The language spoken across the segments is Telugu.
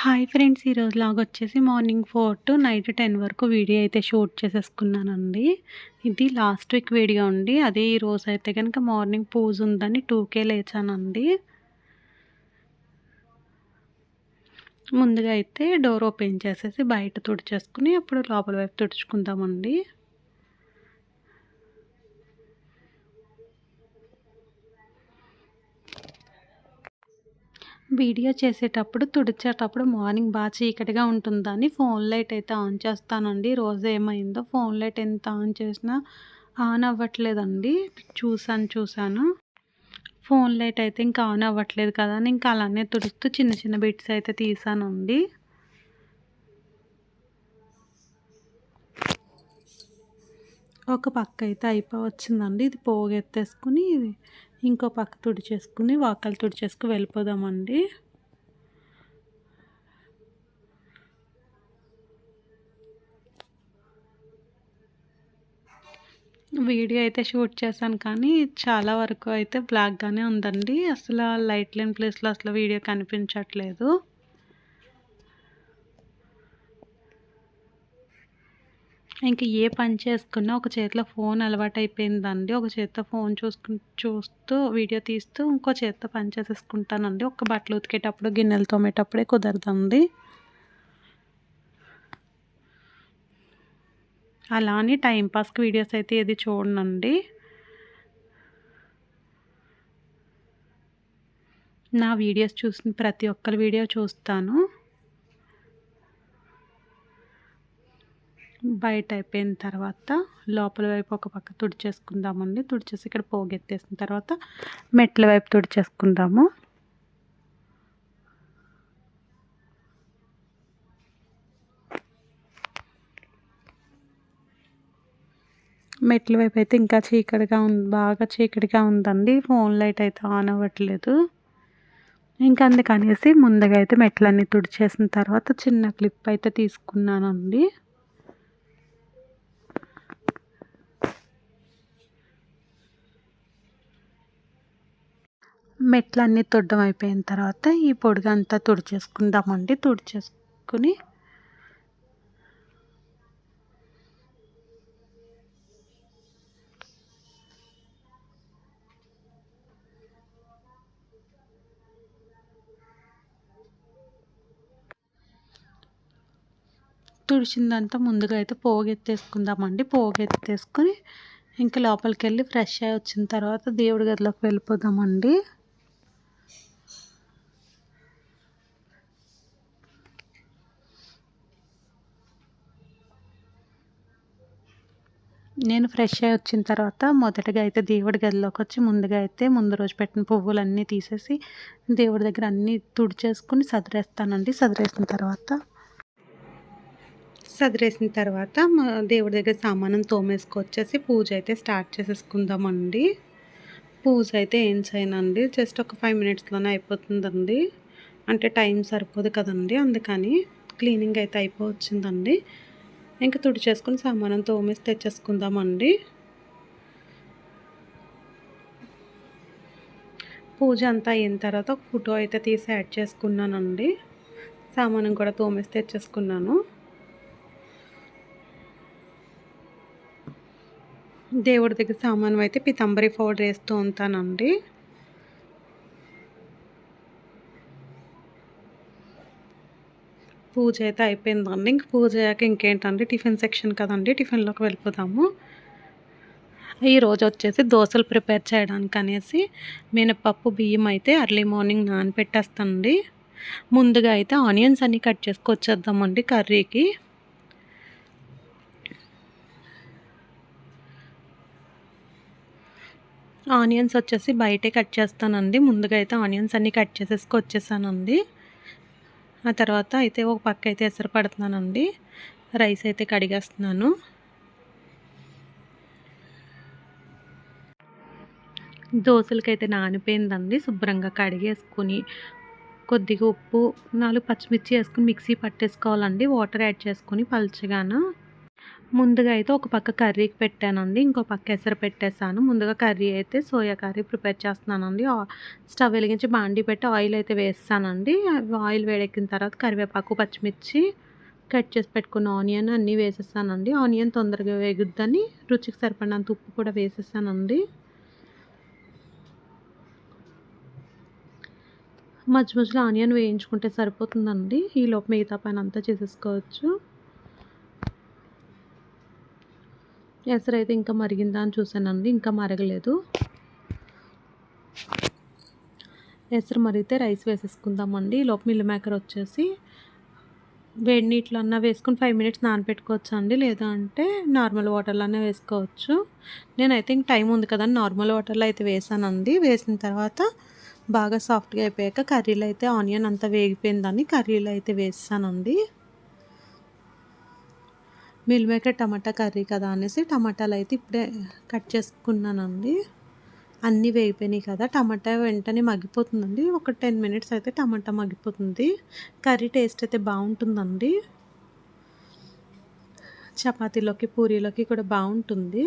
హాయ్ ఫ్రెండ్స్ ఈరోజు లాగా వచ్చేసి morning four to night ten వరకు వీడియో అయితే షూట్ చేసేసుకున్నానండి. ఇది లాస్ట్ వీక్ వీడియో అండి. అదే ఈ రోజు అయితే కనుక మార్నింగ్ పూజ ఉందని టూకే లేచానండి. ముందుగా అయితే డోర్ ఓపెన్ చేసేసి బయట తుడిచేసుకుని అప్పుడు లోపల వైపు తుడుచుకుందామండి. వీడియో చేసేటప్పుడు తుడిచేటప్పుడు మార్నింగ్ బాగా చీకటిగా ఉంటుందని ఫోన్ లైట్ అయితే ఆన్ చేస్తానండి. రోజు ఏమైందో ఫోన్ లైట్ ఎంత ఆన్ చేసినా ఆన్ అవ్వట్లేదండి. చూశాను చూశాను. ఫోన్ లైట్ అయితే ఇంకా ఆన్ అవ్వట్లేదు కదా ఇంకా అలానే తుడుస్తూ చిన్న చిన్న బిట్స్ అయితే తీసానండి. ఒక పక్క అయితే అయిపోవచ్చిందండి ఇది పోగెత్తేసుకుని ఇంకో పక్క తుడిచేసుకుని వాకలు తుడిచేసుకు వెళ్ళిపోదామండి. వీడియో అయితే షూట్ చేశాను కానీ చాలా వరకు అయితే బ్లాక్గానే ఉందండి. అసలు లైట్ లేని ప్లేస్లో అసలు వీడియో కనిపించట్లేదు. ఇంకా ఏ పని చేసుకున్నా ఒక చేతిలో ఫోన్ అలవాటు అయిపోయిందండి ఒక చేతితో ఫోన్ చూసుకు చూస్తూ వీడియో తీస్తూ ఇంకో చేతితో పని చేసేసుకుంటానండి. ఒక బట్టలు ఉతికేటప్పుడు గిన్నెలు తోమేటప్పుడే కుదరదండి. అలా అని టైంపాస్కి వీడియోస్ అయితే ఏది చూడనండి. నా వీడియోస్ చూసిన ప్రతి ఒక్కరి వీడియో చూస్తాను. బయట అయిపోయిన తర్వాత లోపల వైపు ఒక పక్క తుడిచేసుకుందామండి. తుడిచేసి ఇక్కడ పోగెత్తేసిన తర్వాత మెట్ల వైపు తుడిచేసుకుందాము. మెట్ల వైపు అయితే ఇంకా చీకటిగా ఉంది బాగా చీకటిగా ఉందండి. ఫోన్ లైట్ అయితే ఆన్ అవ్వట్లేదు. ఇంకా అందుకనేసి ముందుగా అయితే మెట్లన్నీ తుడిచేసిన తర్వాత చిన్న క్లిప్ అయితే తీసుకున్నానండి. మెట్లన్నీ తొడ్డం అయిపోయిన తర్వాత ఈ పొడిగా అంతా తుడిచేసుకుందామండి. తుడిచేసుకుని తుడిచిందంతా ముందుగా అయితే పోగెత్తేసుకుందామండి. పోగెత్తేసుకుని ఇంకా లోపలికి వెళ్ళి ఫ్రెష్ అయ్యి వచ్చిన తర్వాత దేవుడి గదిలోకి వెళ్ళిపోదామండి. నేను ఫ్రెష్ అయ్యి వచ్చిన తర్వాత మొదటగా అయితే దేవుడి గదిలోకి వచ్చి ముందుగా అయితే ముందు రోజు పెట్టిన పువ్వులన్నీ తీసేసి దేవుడి దగ్గర అన్నీ తుడిచేసుకుని సదిరేస్తానండి. సదిరేసిన తర్వాత సదిరేసిన తర్వాత దేవుడి దగ్గర సామానం తోమేసుకొచ్చేసి పూజ అయితే స్టార్ట్ చేసేసుకుందామండి. పూజ అయితే ఏం చేయనండి. జస్ట్ ఒక ఫైవ్ మినిట్స్లోనే అయిపోతుందండి. అంటే టైం సరిపోదు కదండి. అందుకని క్లీనింగ్ అయితే అయిపోవచ్చిందండి. ఇంకా తుడి చేసుకుని సామానం తోమేసి తెచ్చేసుకుందామండి. పూజ అంతా అయిన తర్వాత ఒక ఫోటో అయితే తీసి యాడ్ చేసుకున్నానండి. సామానం కూడా తోమేసి తెచ్చేసుకున్నాను. దేవుడి దగ్గర సామానం అయితే పితంబరి పౌడర్ వేస్తూ ఉంటానండి. పూజ అయితే అయిపోయిందండి. ఇంక పూజ అయ్యాక ఇంకేంటండి? టిఫిన్ సెక్షన్ కదండి టిఫిన్లోకి వెళ్ళిపోదాము. ఈరోజు వచ్చేసి దోశలు ప్రిపేర్ చేయడానికి అనేసి మినపప్పు బియ్యం అయితే అర్లీ మార్నింగ్ నానపెట్టేస్తానండి. ముందుగా అయితే ఆనియన్స్ అన్నీ కట్ చేసుకొచ్చేద్దామండి కర్రీకి. ఆనియన్స్ వచ్చేసి బయటే కట్ చేస్తానండి. ముందుగా అయితే ఆనియన్స్ అన్నీ కట్ చేసేసుకు వచ్చేసానండి ఆ తర్వాత అయితే ఒక పక్క అయితే ఎసరు పడుతున్నానండి. రైస్ అయితే కడిగేస్తున్నాను. దోశలకైతే నానిపోయిందండి. శుభ్రంగా కడిగేసుకుని కొద్దిగా ఉప్పు నాలుగు పచ్చిమిర్చి వేసుకుని మిక్సీ పట్టేసుకోవాలండి. వాటర్ యాడ్ చేసుకుని పలుచగాను ముందుగా అయితే ఒక పక్క కర్రీకి పెట్టానండి ఇంకో పక్క ఎసరు పెట్టేసాను ముందుగా కర్రీ అయితే సోయా కర్రీ ప్రిపేర్ చేస్తున్నానండి. స్టవ్ వెలిగించి బాండి పెట్టి ఆయిల్ అయితే వేస్తానండి. ఆయిల్ వేడెక్కిన తర్వాత కరివేపాకు పచ్చిమిర్చి కట్ చేసి పెట్టుకున్న ఆనియన్ అన్నీ వేసేసానండి ఆనియన్ తొందరగా వేగుద్దని రుచికి సరిపడినంత ఉప్పు కూడా వేసేసానండి మధ్య మధ్యలో ఆనియన్ వేయించుకుంటే సరిపోతుందండి. ఈలోపు మిగతా పని అంతా చేసేసుకోవచ్చు. ఎసరు అయితే ఇంకా మరిగిందా అని చూసానండి ఇంకా మరగలేదు. ఎసరు మరిగితే రైస్ వేసేసుకుందామండి. లోపు మిల్ మేకర్ వచ్చేసి వేడి నీటిలో అన్నా వేసుకుని ఫైవ్ మినిట్స్ నానబెట్టుకోవచ్చు అండి లేదా అంటే నార్మల్ వాటర్లోనే వేసుకోవచ్చు. నేనైతే ఇంక టైం ఉంది కదా నార్మల్ వాటర్లో అయితే వేసానండి. వేసిన తర్వాత బాగా సాఫ్ట్గా అయిపోయాక కర్రీలో అయితే ఆనియన్ అంతా వేగిపోయిందని కర్రీలో అయితే వేసానండి. మీల్ మేకర్ టమాటా కర్రీ కదా అనేసి టమాటాలు అయితే ఇప్పుడే కట్ చేసుకున్నానండి. అన్నీ వేగిపోయినాయి కదా టమాటా వెంటనే మగ్గిపోతుందండి. ఒక టెన్ మినిట్స్ అయితే టమాటా మగ్గిపోతుంది. కర్రీ టేస్ట్ అయితే బాగుంటుందండి. చపాతీలోకి పూరీలోకి కూడా బాగుంటుంది.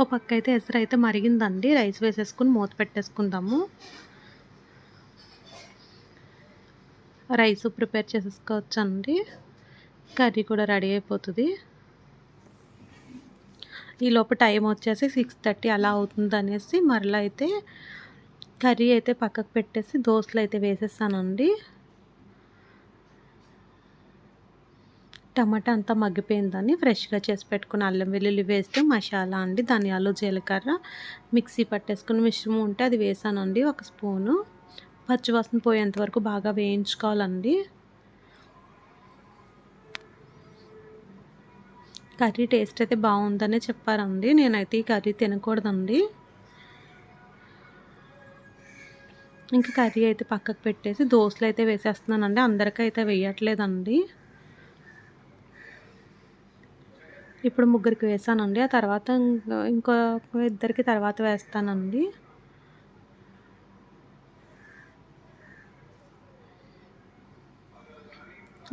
ఓ పక్క అయితే ఎసరు అయితే మరిగిందండి. రైస్ వేసేసుకుని మూత పెట్టేసుకుందాము. రైస్ ప్రిపేర్ చేసేసుకోవచ్చండి. కర్రీ కూడా రెడీ అయిపోతుంది. ఈ టైం వచ్చేసి సిక్స్ థర్టీ అలా అవుతుంది అనేసి మరలా అయితే కర్రీ అయితే పక్కకు పెట్టేసి దోశలు అయితే వేసేస్తానండి టమాటా అంతా మగ్గిపోయిందని ఫ్రెష్గా చేసి పెట్టుకుని అల్లం వెల్లుల్లి వేస్తే మసాలా అండి ధనియాలు జీలకర్ర మిక్సీ పట్టేసుకుని మిశ్రమం ఉంటే అది వేసానండి ఒక స్పూను. పచ్చివాసన పోయేంత వరకు బాగా వేయించుకోవాలండి. కర్రీ టేస్ట్ అయితే బాగుందనే చెప్పారండి. నేనైతే ఈ కర్రీ తినకూడదండి. ఇంకా కర్రీ అయితే పక్కకు పెట్టేసి దోశలు అయితే వేసేస్తున్నానండి. అందరికైతే వేయట్లేదండి. ఇప్పుడు ముగ్గురికి వేసానండి. ఆ తర్వాత ఇంకో- ఇద్దరికి తర్వాత వేస్తానండి.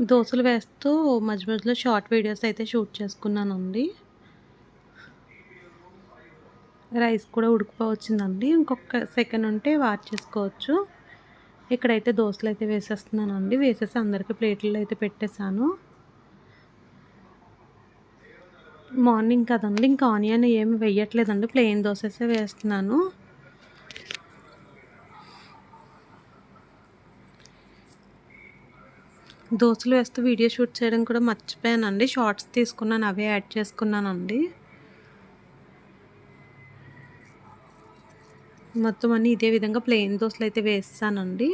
దోశలు వేస్తూ మధ్య మధ్యలో షార్ట్ వీడియోస్ అయితే షూట్ చేసుకున్నానండి. రైస్ కూడా ఉడికిపోవచ్చిందండి. ఇంకొక సెకండ్ ఉంటే వాచ్ చేసుకోవచ్చు. ఇక్కడైతే దోశలు అయితే వేసేస్తున్నానండి. వేసేసి అందరికీ ప్లేట్లు అయితే పెట్టేశాను. మార్నింగ్ కదండి. ఇంకా ఆనియన్ ఏమి వేయట్లేదండి. ప్లెయిన్ దోసెసే వేస్తున్నాను. దోశలు వేస్తూ వీడియో షూట్ చేయడం కూడా మర్చిపోయానండి. షార్ట్స్ తీసుకున్నాను అవే యాడ్ చేసుకున్నానండి. మొత్తం అన్నీ ఇదే విధంగా ప్లెయిన్ దోశలు అయితే వేస్తానండి.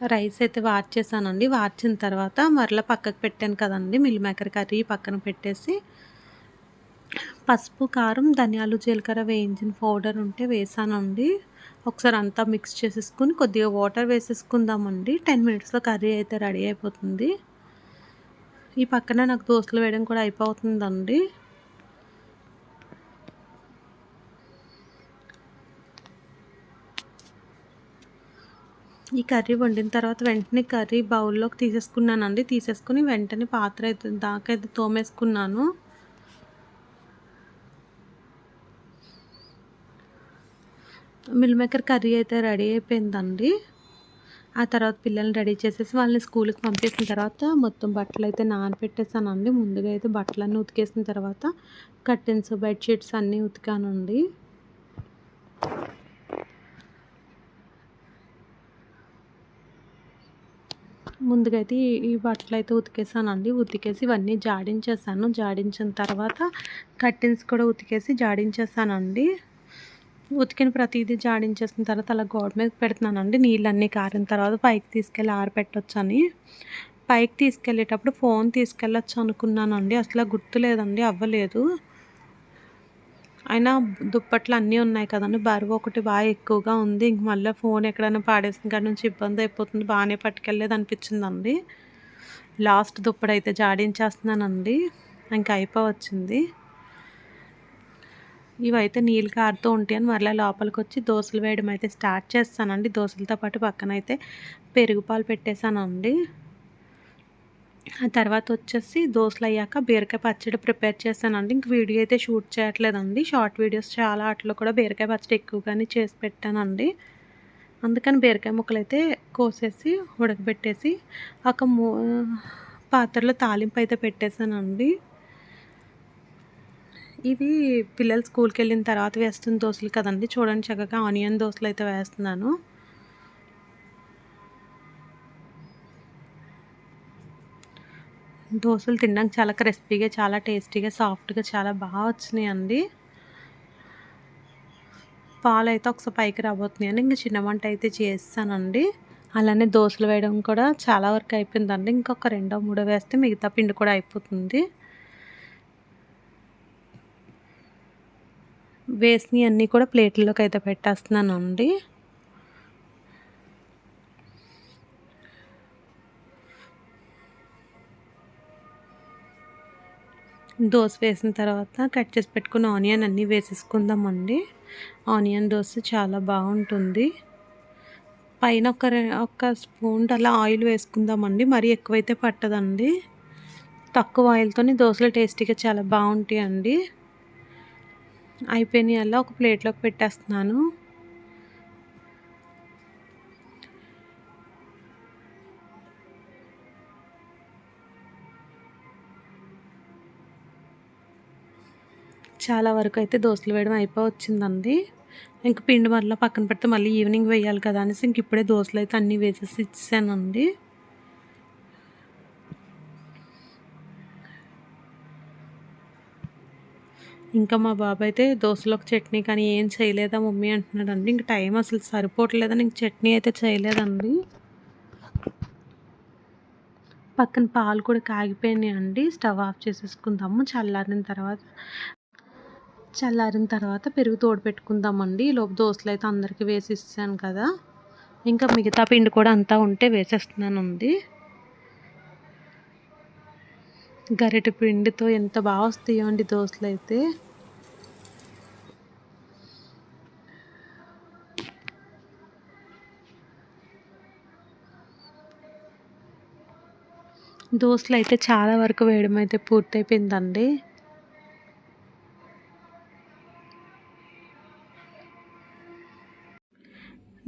రైస్ అయితే వార్చేసానండి. వార్చిన తర్వాత మరలా పక్కకు పెట్టాను కదండి. మిల్ మేకర్ కర్రీ పక్కన పెట్టేసి పసుపు కారం ధనియాలు జీలకర్ర వేయించిన పౌడర్ ఉంటే వేసానండి. ఒకసారి అంతా మిక్స్ చేసేసుకుని కొద్దిగా వాటర్ వేసేసుకుందామండి. టెన్ మినిట్స్లో కర్రీ అయితే రెడీ అయిపోతుంది. ఈ పక్కన నాకు దోశలు వేయడం కూడా అయిపోతుందండి. ఈ కర్రీ వండిన తర్వాత వెంటనే కర్రీ బౌల్లోకి తీసేసుకున్నానండి. తీసేసుకుని వెంటనే పాత్ర అయితే దాకా అయితే తోమేసుకున్నాను. మిల్ మేకర్ కర్రీ అయితే రెడీ అయిపోయిందండి. ఆ తర్వాత పిల్లల్ని రెడీ చేసేసి వాళ్ళని స్కూల్కి పంపేసిన తర్వాత మొత్తం బట్టలు అయితే నానపెట్టేసానండి ముందుగా అయితే బట్టలన్నీ ఉతికేసిన తర్వాత కర్టెన్స్ బెడ్షీట్స్ అన్నీ ఉతికానండి. ముందుగా అయితే ఈ- బట్టలు అయితే ఉతికేసానండి. ఉతికేసి ఇవన్నీ జాడించేసాను. జాడించిన తర్వాత కర్టెన్స్ కూడా ఉతికేసి జాడించేసానండి. ఉతికిన ప్రతిదీ జాడించేసిన తర్వాత అలా గోడ మీద పెడుతున్నానండి. నీళ్ళన్నీ కారిన తర్వాత పైకి తీసుకెళ్ళి ఆరబెట్టొచ్చని. పైకి తీసుకెళ్ళేటప్పుడు ఫోన్ తీసుకెళ్ళొచ్చు అనుకున్నానండి. అసలు గుర్తులేదండి అవ్వలేదు. అయినా దుప్పట్లు అన్నీ ఉన్నాయి కదండి. బరువు ఒకటి బాగా ఎక్కువగా ఉంది. ఇంక మళ్ళీ ఫోన్ ఎక్కడైనా పాడేసిన కాడ నుంచి ఇబ్బంది అయిపోతుంది. బాగానే పట్టుకెళ్ళేది అనిపించిందండి. లాస్ట్ దుప్పటి అయితే జాడించేస్తున్నానండి. ఇంకా అయిపోవచ్చింది. ఇవైతే నీళ్ళు కారుతూ ఉంటాయని మరలా లోపలికి వచ్చి దోశలు వేయడం అయితే స్టార్ట్ చేస్తానండి. దోశలతో పాటు పక్కన అయితే పెరుగు పాలు పెట్టేశానండి. ఆ తర్వాత వచ్చేసి దోశలు అయ్యాక బీరకాయ పచ్చడి ప్రిపేర్ చేశానండి. ఇంక వీడియో అయితే షూట్ చేయట్లేదండి. షార్ట్ వీడియోస్ చాలా వాటిలో కూడా బీరకాయ పచ్చడి ఎక్కువగానే చేసి పెట్టానండి. అందుకని బీరకాయ ముక్కలు అయితే కోసేసి ఉడకబెట్టేసి ఒక మూ పాత్రలో తాలింపు అయితే పెట్టేశానండి. ఇవి పిల్లలు స్కూల్కి వెళ్ళిన తర్వాత వేస్తున్న దోశలు కదండి. చూడండి చక్కగా ఆనియన్ దోశలు అయితే వేస్తున్నాను. దోశలు తినడానికి చాలా క్రిస్పీగా చాలా టేస్టీగా సాఫ్ట్గా చాలా బాగా వచ్చినాయి అండి పాలు అయితే ఒకసారి పైకి రాబోతున్నాయి అని ఇంకా చిన్న వంట అయితే చేస్తానండి. అలానే దోశలు వేయడం కూడా చాలా వరకు అయిపోయిందండి. ఇంకొక రెండో మూడో వేస్తే మిగతా పిండి కూడా అయిపోతుంది. వేసినవి అన్నీ కూడా ప్లేట్లోకి అయితే పెట్టేస్తున్నానండి. దోశ వేసిన తర్వాత కట్ చేసి పెట్టుకున్న ఆనియన్ అన్నీ వేసేసుకుందామండి. ఆనియన్ దోశ చాలా బాగుంటుంది. పైన ఒక ఒక స్పూన్ అలా ఆయిల్ వేసుకుందామండి. మరీ ఎక్కువైతే పట్టదండి. తక్కువ ఆయిల్తోని దోశలు టేస్టీగా చాలా బాగుంటాయండి. అయిపోయినాయి అలా ఒక ప్లేట్లోకి పెట్టేస్తున్నాను. చాలా వరకు అయితే దోశలు వేయడం అయిపోవచ్చిందండి. ఇంక పిండి మరలా పక్కన పెడితే మళ్ళీ ఈవినింగ్ వేయాలి కదా అనేసి ఇంక ఇప్పుడే దోశలు అయితే అన్నీ వేసేసి ఇచ్చానండి ఇంకా మా బాబు అయితే దోశలోకి చట్నీ కానీ ఏం చేయలేదా మమ్మీ అంటున్నాడండి. ఇంక టైం అసలు సరిపోవట్లేదని ఇంక చట్నీ అయితే చేయలేదండి. పక్కన పాలు కూడా కాగిపోయినాయి అండి స్టవ్ ఆఫ్ చేసేసుకుందాము. చల్లారిన తర్వాత చల్లారిన తర్వాత పెరుగు తోడు పెట్టుకుందామండి లోపు దోశలు అయితే అందరికీ వేసి ఇస్తాను కదా. ఇంకా మిగతా పిండి కూడా అంతా ఉంటే వేసేస్తున్నాను ఉంది గరిటె పిండితో ఎంత బాగా వస్తాయో అండి దోశలు అయితే. దోశలు అయితే చాలా వరకు వేయడం అయితే పూర్తయిపోయిందండి.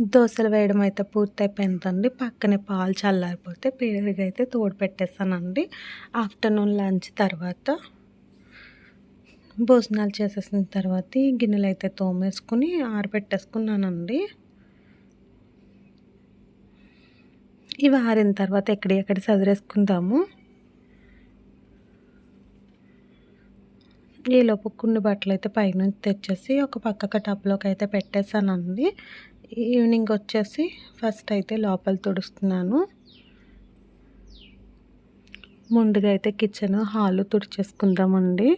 దోశలు వేయడం అయితే పూర్తయిపోయిందండి. పక్కనే పాలు చల్లారిపోతే పెరుగైతే తోడు పెట్టేస్తానండి. ఆఫ్టర్నూన్ లంచ్ తర్వాత భోజనాలు చేసేసిన తర్వాత ఈ గిన్నెలు అయితే తోమేసుకుని ఆరబెట్టేసుకున్నానండి. ఇవి ఆరిన తర్వాత ఎక్కడెక్కడ చదివేసుకుందాము ఈలోపు కొన్ని బట్టలు అయితే పైనుంచి తెచ్చేసి ఒక పక్క టబ్లోకి అయితే పెట్టేశానండి. ఈవినింగ్ వచ్చేసి ఫస్ట్ అయితే లోపల తుడుస్తున్నాను. ముందుగా అయితే కిచెన్ హాలు తుడిచేసుకుందామండి.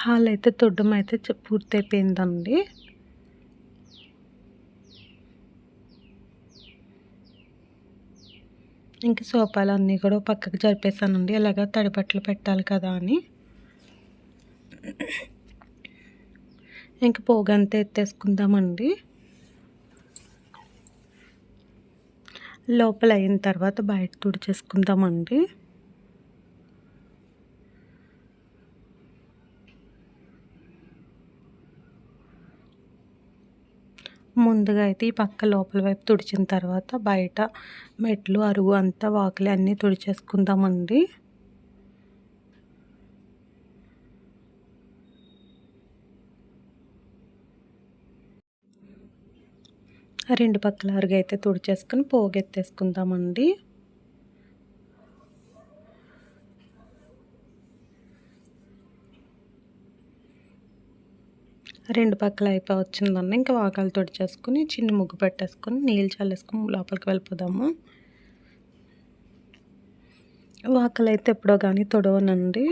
హాల్ అయితే తుడ్డం అయితే పూర్తయిపోయిందండి. ఇంక సోఫాలు అన్నీ కూడా పక్కకు జరిపేసానండి. ఇలాగ తడిబట్టలు పెట్టాలి కదా అని. ఇంక పోగంతా ఎత్తేసుకుందామండి. లోపల అయిన తర్వాత బయట తుడిచేసుకుందామండి. ముందుగా అయితే ఈ పక్క లోపల వైపు తుడిచిన తర్వాత బయట మెట్లు అరుగు అంతా వాకిలి అన్నీ తుడిచేసుకుందామండి. రెండు పక్కల అరుగు అయితే తుడిచేసుకొని పోగెత్తేసుకుందామండి. రెండు పక్కల అయిపోయి వచ్చిందండి ఇంకా వాకాలు చేసుకుని చిన్న ముగ్గు పెట్టేసుకొని నీళ్ళు చల్లేసుకొని లోపలికి వెళ్ళిపోదాము. వాకలైతే ఎప్పుడో కానీ తొడవనండి.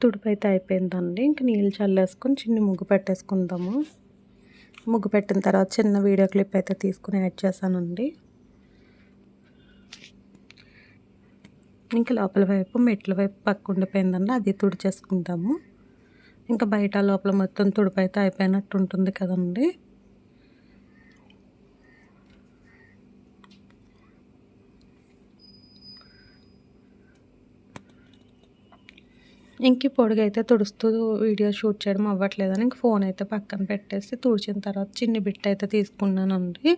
తుడుపు అయితే అయిపోయిందండి. ఇంక నీళ్ళు చల్లేసుకొని చిన్న ముగ్గు పెట్టేసుకుందాము. ముగ్గు పెట్టిన తర్వాత చిన్న వీడియో క్లిప్ అయితే తీసుకుని యాడ్ చేశానండి. ఇంకా లోపల వైపు మెట్ల వైపు పక్క ఉండిపోయిందండి. అది తుడిచేసుకుంటాము. ఇంకా బయట లోపల మొత్తం తుడిపు అయితే అయిపోయినట్టు ఉంటుంది కదండి. ఇంక పొడుగు అయితే తుడుస్తూ వీడియో షూట్ చేయడం అవ్వట్లేదని ఇంక ఫోన్ అయితే పక్కన పెట్టేసి తుడిచిన తర్వాత చిన్ని బిట్ అయితే తీసుకున్నానండి.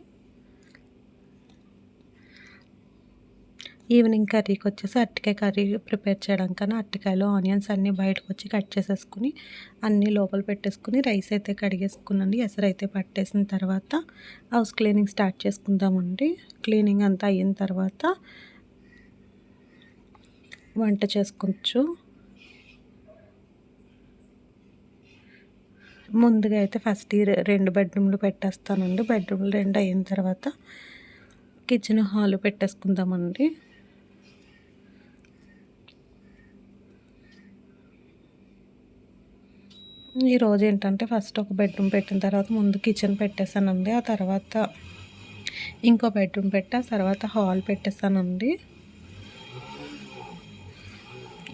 ఈవినింగ్ కర్రీకి వచ్చేసి అరటికాయ కర్రీ ప్రిపేర్ చేయడం కన్నా అరటికాయలు ఆనియన్స్ అన్నీ బయటకు వచ్చి కట్ చేసేసుకుని అన్నీ లోపల పెట్టేసుకుని రైస్ అయితే కడిగేసుకునండి ఎసరు అయితే పట్టేసిన తర్వాత హౌస్ క్లీనింగ్ స్టార్ట్ చేసుకుందామండి. క్లీనింగ్ అంతా అయిన తర్వాత వంట చేసుకోవచ్చు. ముందుగా అయితే ఫస్ట్ ఈ రెండు బెడ్రూమ్లు పెట్టేస్తానండి. బెడ్రూమ్లు రెండు అయిన తర్వాత కిచెన్ హాల్ పెట్టేసుకుందామండి. ఈరోజు ఏంటంటే ఫస్ట్ ఒక బెడ్రూమ్ పెట్టిన తర్వాత ముందు కిచెన్ పెట్టేసానండి ఆ తర్వాత ఇంకో బెడ్రూమ్ పెట్టి ఆ తర్వాత హాల్ పెట్టేసానండి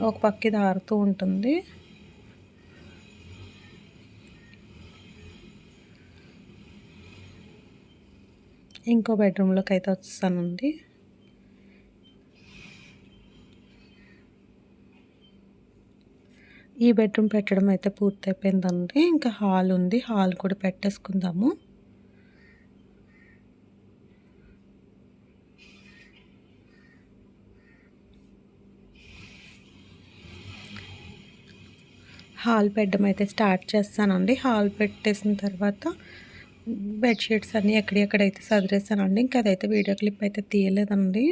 ఒక పక్క ఇది ఆరుతూ ఉంటుంది. ఇంకో బెడ్రూమ్లోకి అయితే వస్తానండి ఈ బెడ్రూమ్ పెట్టడం అయితే పూర్తయిపోయిందండి. ఇంకా హాల్ ఉంది. హాల్ కూడా పెట్టేసుకుందాము. హాల్ పెట్టడం అయితే స్టార్ట్ చేస్తానండి. హాల్ పెట్టేసిన తర్వాత బెడ్షీట్స్ అన్నీ ఎక్కడెక్కడైతే సదిరేసానండి ఇంకా అదైతే వీడియో క్లిప్ అయితే తీయలేదండి.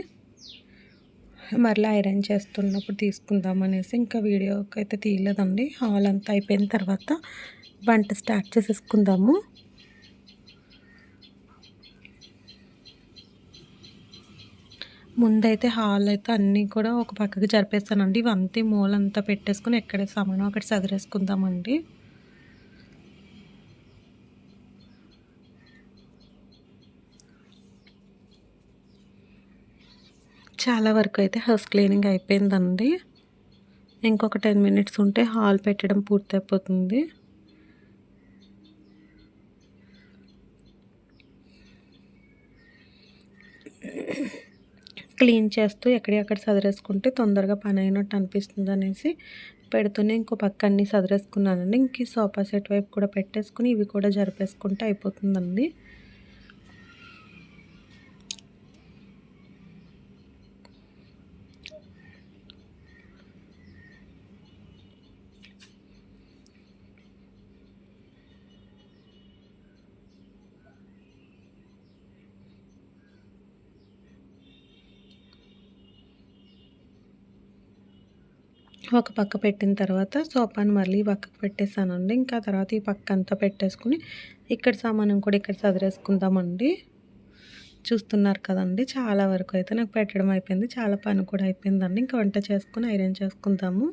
మరలా ఐరన్ చేస్తున్నప్పుడు తీసుకుందాం అనేసి ఇంకా వీడియోకి అయితే తీయలేదండి. హాల్ అంతా అయిపోయిన తర్వాత వంట స్టార్ట్ చేసేసుకుందాము. ముందైతే హాల్ అయితే అన్నీ కూడా ఒక పక్కకి జరిపేస్తానండి ఇవంతా మూలంతా పెట్టేసుకుని ఎక్కడ సమానం అక్కడ సదిరేసుకుందామండి. చాలా వరకు అయితే హౌస్ క్లీనింగ్ అయిపోయిందండి. ఇంకొక టెన్ మినిట్స్ ఉంటే హాల్ పెట్టడం పూర్తయిపోతుంది. క్లీన్ చేస్తూ ఎక్కడెక్కడ సదిరేసుకుంటే తొందరగా పని అయినట్టు అనిపిస్తుంది అనేసి పెడుతూనే ఇంకో పక్క అన్నీ సదిరేసుకున్నానండి. ఇంక సోఫా సెట్ వైపు కూడా పెట్టేసుకుని ఇవి కూడా జరిపేసుకుంటే అయిపోతుందండి. ఒక పక్క పెట్టిన తర్వాత సోపాను మళ్ళీ పక్కకు పెట్టేసానండి ఇంకా తర్వాత ఈ పక్క అంతా పెట్టేసుకుని ఇక్కడ సామానం కూడా ఇక్కడ చదిరేసుకుందామండి చూస్తున్నారు కదండి చాలా వరకు అయితే నాకు పెట్టడం అయిపోయింది చాలా పని కూడా అయిపోయిందండి. ఇంకా వంట చేసుకుని ఐరన్ చేసుకుందాము.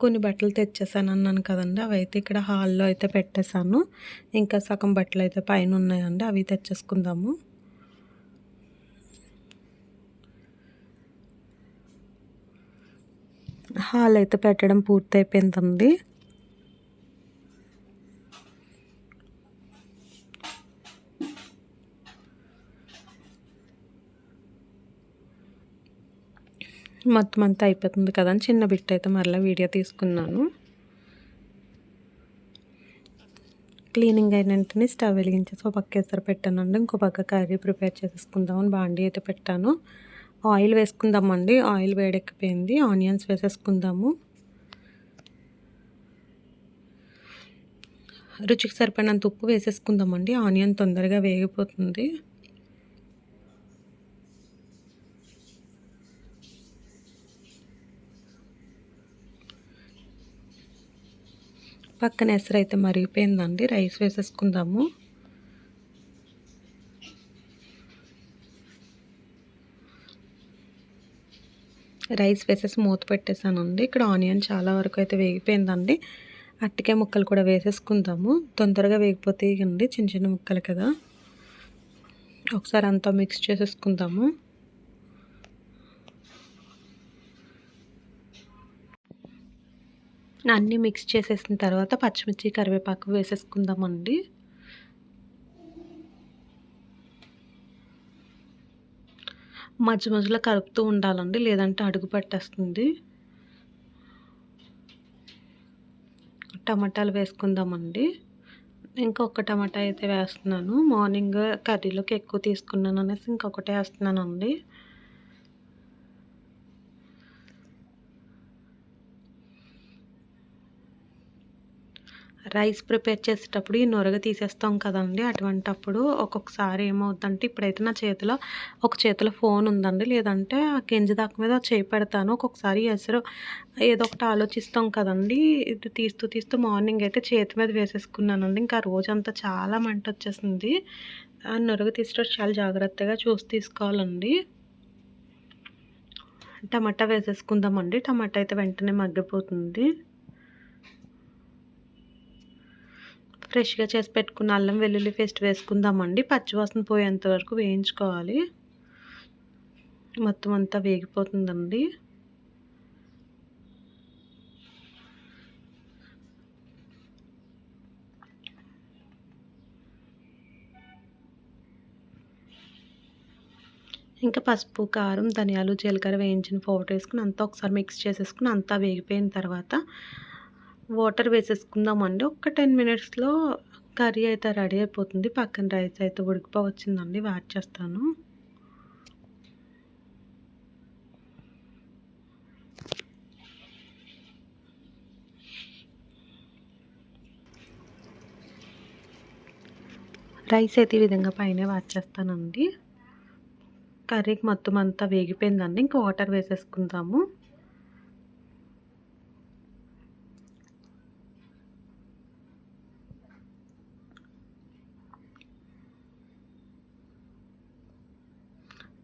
కొన్ని బట్టలు తెచ్చేసాను అన్నాను కదండి అవి అయితే ఇక్కడ హాల్లో అయితే పెట్టేశాను. ఇంకా సగం బట్టలు అయితే పైన ఉన్నాయండి అవి తెచ్చేసుకుందాము. హాల్ అయితే పెట్టడం పూర్తయిపోయిందండి. మొత్తం అంతా అయిపోతుంది కదా అని చిన్న బిట్ అయితే మరలా వీడియో తీసుకున్నాను. క్లీనింగ్ అయిన వెంటనే స్టవ్ వెలిగించేసి ఒక పక్క ఎసరు పెట్టానండి. ఇంకో పక్క కర్రీ ప్రిపేర్ చేసేసుకుందామని బాండీ అయితే పెట్టాను. ఆయిల్ వేసుకుందామండి. ఆయిల్ వేడెక్కిపోయింది. ఆనియన్స్ వేసేసుకుందాము. రుచికి సరిపడినంత ఉప్పు వేసేసుకుందామండి. ఆనియన్ తొందరగా వేగిపోతుంది. పక్కన ఎసరైతే మరిగిపోయిందండి. రైస్ వేసేసుకుందాము. రైస్ వేసేసి మూత పెట్టేశానండి. ఇక్కడ ఆనియన్ చాలా వరకు అయితే వేగిపోయిందండి. అట్టికే ముక్కలు కూడా వేసేసుకుందాము. తొందరగా వేగిపోతాయండి చిన్న చిన్న ముక్కలు కదా. ఒకసారి అంతా మిక్స్ చేసేసుకుందాము. అన్నీ మిక్స్ చేసేసిన తర్వాత పచ్చిమిర్చి కరివేపాకు వేసేసుకుందామండి. మధ్య మధ్యలో కలుపుతూ ఉండాలండి లేదంటే అడుగు పట్టేస్తుంది. టమాటాలు వేసుకుందామండి. ఇంకొక టమాటా అయితే వేస్తున్నాను. మార్నింగ్ కర్రీలోకి ఎక్కువ తీసుకున్నాను అనేసి ఇంకొకటే వేస్తున్నానండి. రైస్ ప్రిపేర్ చేసేటప్పుడు ఈ నొరగ తీసేస్తాం కదండి. అటువంటప్పుడు ఒక్కొక్కసారి ఏమవుతుందంటే ఇప్పుడైతే నా చేతిలో ఒక చేతిలో ఫోన్ ఉందండి. లేదంటే ఆ గింజ దాకా మీద చేయి పెడతాను. ఒక్కొక్కసారి ఎసరు ఏదో ఒకటి ఆలోచిస్తాం కదండి. ఇది తీస్తూ తీస్తూ మార్నింగ్ అయితే చేతి మీద వేసేసుకున్నానండి. ఇంకా రోజంతా చాలా మంట వచ్చేసింది. ఆ నొరగ తీసేటప్పుడు చాలా జాగ్రత్తగా చూసి తీసుకోవాలండి. టమాటా వేసేసుకుందామండి. టమాటా అయితే వెంటనే మగ్గిపోతుంది. ఫ్రెష్గా చేసి పెట్టుకున్న అల్లం వెల్లుల్లి పేస్ట్ వేసుకుందామండి. పచ్చివాసన పోయేంత వరకు వేయించుకోవాలి. మొత్తం అంతా వేగిపోతుందండి. ఇంకా పసుపు కారం ధనియాలు జీలకర్ర వేయించిన పౌడర్ వేసుకుని అంతా ఒకసారి మిక్స్ చేసేసుకుని అంతా వేగిపోయిన తర్వాత వాటర్ వేసేసుకుందామండి. ఒక టెన్ మినిట్స్లో కర్రీ అయితే రెడీ అయిపోతుంది. పక్కన రైస్ అయితే ఉడికిపోవచ్చిందండి. వాట్ చేస్తాను. రైస్ అయితే ఈ విధంగా పైన చేస్తానండి. కర్రీకి మొత్తం అంతా వేగిపోయిందండి. ఇంకా వాటర్ వేసేసుకుందాము.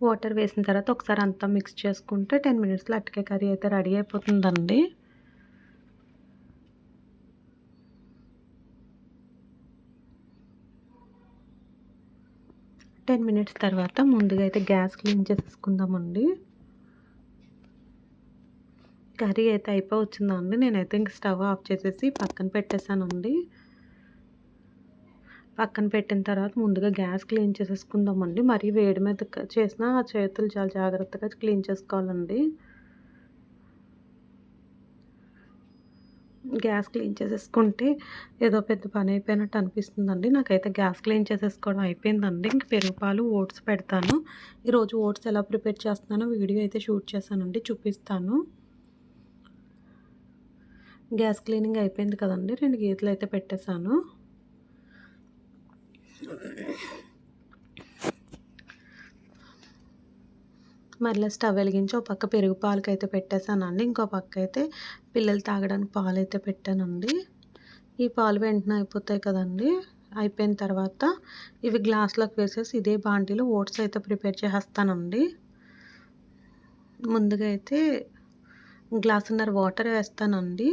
వాటర్ వేసిన తర్వాత ఒకసారి అంతా మిక్స్ చేసుకుంటే టెన్ మినిట్స్లో అట్టకాయ కర్రీ అయితే రెడీ అయిపోతుందండి. టెన్ మినిట్స్ తర్వాత ముందుగా అయితే గ్యాస్ క్లీన్ చేసేసుకుందామండి. కర్రీ అయితే అయిపోవచ్చిందండి. నేనైతే ఇంక స్టవ్ ఆఫ్ చేసేసి పక్కన పెట్టేశానండి. పక్కన పెట్టిన తర్వాత ముందుగా గ్యాస్ క్లీన్ చేసేసుకుందామండి. మరీ వేడి మీద చేసిన చేతులు చాలా జాగ్రత్తగా క్లీన్ చేసుకోవాలండి. గ్యాస్ క్లీన్ చేసేసుకుంటే ఏదో పెద్ద పని అయిపోయినట్టు అనిపిస్తుందండి. నాకైతే గ్యాస్ క్లీన్ చేసేసుకోవడం అయిపోయిందండి. ఇంక పెరుగుపాలు ఓట్స్ పెడతాను. ఈరోజు ఓట్స్ ఎలా ప్రిపేర్ చేస్తున్నానో వీడియో అయితే షూట్ చేశానండి. చూపిస్తాను. గ్యాస్ క్లీనింగ్ అయిపోయింది కదండి. రెండు గీతలు అయితే పెట్టేశాను. మరలా స్టవ్ వెలిగించి ఒక పక్క పెరుగు పాలకైతే పెట్టేశానండి. ఇంకో పక్క అయితే పిల్లలు తాగడానికి పాలు అయితే పెట్టానండి. ఈ పాలు వెంటనే అయిపోతాయి కదండి. అయిపోయిన తర్వాత ఇవి గ్లాస్లోకి వేసేసి ఇదే బాండీలో ఓట్స్ అయితే ప్రిపేర్ చేసేస్తానండి. ముందుగా అయితే గ్లాసున్నర వాటర్ వేస్తానండి.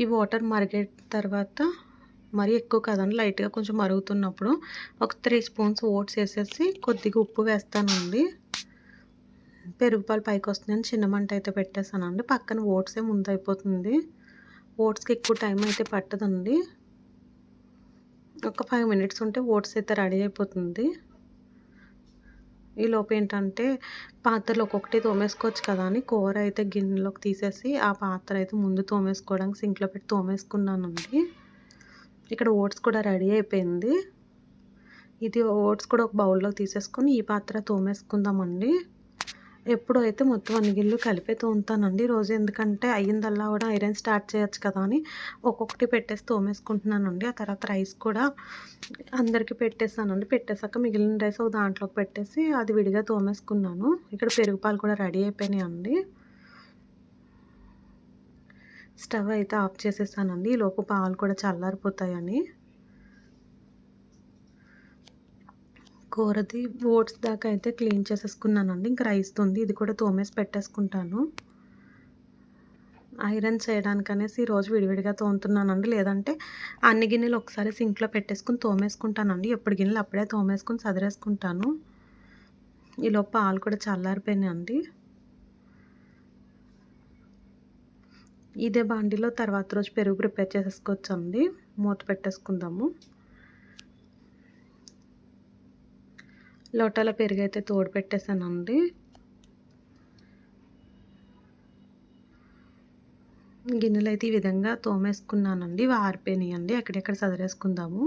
ఈ వాటర్ మరిగే తర్వాత మరీ ఎక్కువ కదండి లైట్గా కొంచెం మరుగుతున్నప్పుడు ఒక త్రీ స్పూన్స్ ఓట్స్ వేసేసి కొద్దిగా ఉప్పు వేస్తానండి. పెరుగు పాలు పైకి వస్తుందని చిన్న మంట అయితే పెట్టేస్తానండి పక్కన ఓట్సే ముందు అయిపోతుంది. ఓట్స్కి ఎక్కువ టైం అయితే పట్టదండి. ఒక ఫైవ్ మినిట్స్ ఉంటే ఓట్స్ అయితే రెడీ అయిపోతుంది. ఈ లోపు ఏంటంటే పాత్రలు ఒక్కొక్కటి తోమేసుకోవచ్చు కదా అని కూర అయితే గిన్నెలోకి తీసేసి ఆ పాత్ర అయితే ముందు తోమేసుకోవడానికి సింక్లో పెట్టి తోమేసుకున్నానండి. ఇక్కడ ఓట్స్ కూడా రెడీ అయిపోయింది. ఇది ఓట్స్ కూడా ఒక బౌల్లోకి తీసేసుకొని ఈ పాత్ర తోమేసుకుందామండి. ఎప్పుడైతే మొత్తం అన్ని గిల్లు కలిపే తోముతానండి రోజు ఎందుకంటే అయ్యిందల్లా కూడా ఐరన్ స్టార్ట్ చేయొచ్చు కదా అని ఒక్కొక్కటి పెట్టేసి తోమేసుకుంటున్నానండి. ఆ తర్వాత రైస్ కూడా అందరికీ పెట్టేసానండి. పెట్టేశాక మిగిలిన రైస్ ఒక దాంట్లోకి పెట్టేసి అది విడిగా తోమేసుకున్నాను. ఇక్కడ పెరుగు పాలు కూడా రెడీ అయిపోయినాయండి. స్టవ్ అయితే ఆఫ్ చేసేసానండి. లోపు పాలు కూడా చల్లారిపోతాయని. కూరది ఓట్స్ దాకా అయితే క్లీన్ చేసేసుకున్నానండి. ఇంకా రైస్ ఉంది ఇది కూడా తోమేసి పెట్టేసుకుంటాను. ఐరన్ చేయడానికి అనేసి ఈరోజు విడివిడిగా తోముతున్నానండి. లేదంటే అన్ని గిన్నెలు ఒకసారి సింక్లో పెట్టేసుకుని తోమేసుకుంటానండి. ఎప్పుడు గిన్నెలు అప్పుడే తోమేసుకుని సదిరేసుకుంటాను. ఈలోపు పాలు కూడా చల్లారిపోయినాయండి. ఇదే బాండిలో తర్వాత రోజు పెరుగు ప్రిపేర్ చేసేసుకోవచ్చండి. మూత పెట్టేసుకుందాము. లోటాల పెరుగు అయితే తోడు పెట్టేసానండి గిన్నెలు అయితే ఈ విధంగా తోమేసుకున్నానండి. వారిపోయినాయండి. ఎక్కడెక్కడ సదరేసుకుందాము.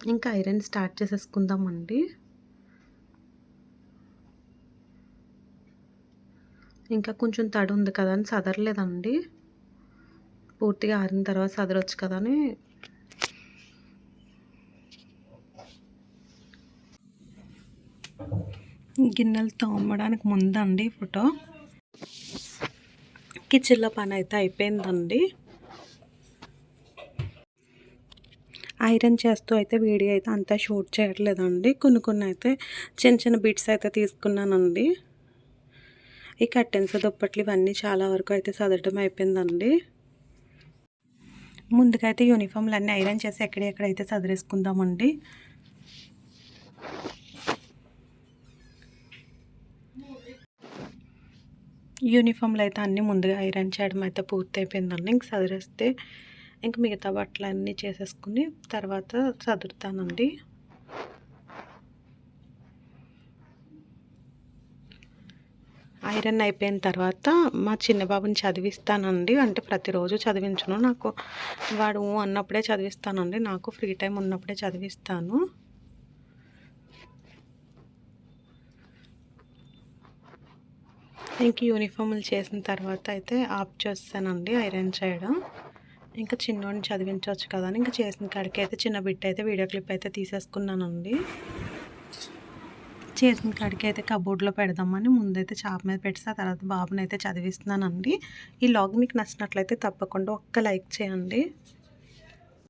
ఇంకా ఐరన్ స్టార్ట్ చేసేసుకుందామండి. ఇంకా కొంచెం తడి ఉంది కదా అని సదరలేదండి. పూర్తిగా ఆరిన తర్వాత సదరొచ్చు కదా అని గిన్నెలు తోమడానికి ముందండి ఫోటో. కిచెన్లో పని అయితే అయిపోయిందండి. ఐరన్ చేస్తూ అయితే వీడియో అయితే అంతా షూట్ చేయట్లేదండి. కొన్ని కొన్ని అయితే చిన్న చిన్న బిట్స్ అయితే తీసుకున్నానండి. ఈ కట్టెన్స్ దుప్పట్లు ఇవన్నీ చాలా వరకు అయితే చదవడం అయిపోయిందండి. ముందుగా అయితే యూనిఫామ్లు అన్నీ ఐరన్ చేసి ఎక్కడెక్కడైతే చదివేసుకుందామండి యూనిఫామ్లు అయితే అన్నీ ముందుగా ఐరన్ చేయడం అయితే పూర్తయిపోయిందండి ఇంక చదివేస్తే ఇంక మిగతా బట్టలు అన్నీ చేసేసుకుని తర్వాత చదువుతానండి ఐరన్ అయిపోయిన తర్వాత మా చిన్న బాబుని చదివిస్తానండి. అంటే ప్రతిరోజు చదివించను. నాకు వాడు అన్నప్పుడే చదివిస్తానండి. నాకు ఫ్రీ టైం ఉన్నప్పుడే చదివిస్తాను. ఇంక యూనిఫామ్లు చేసిన తర్వాత అయితే ఆఫ్ చేస్తానండి ఐరన్ చేయడం. ఇంకా చిన్నోడిని చదివించవచ్చు కదా అని ఇంకా చేసిన కాడికి అయితే చిన్న బిట్ అయితే వీడియో క్లిప్ అయితే తీసేసుకున్నానండి. చేసిన కాడికి అయితే కబోర్డ్లో పెడదామని ముందైతే చాప్ మీద పెట్టి ఆ తర్వాత బాబుని అయితే చదివిస్తున్నానండి. ఈ లాగ్ మీకు నచ్చినట్లయితే తప్పకుండా ఒక్క లైక్ చేయండి.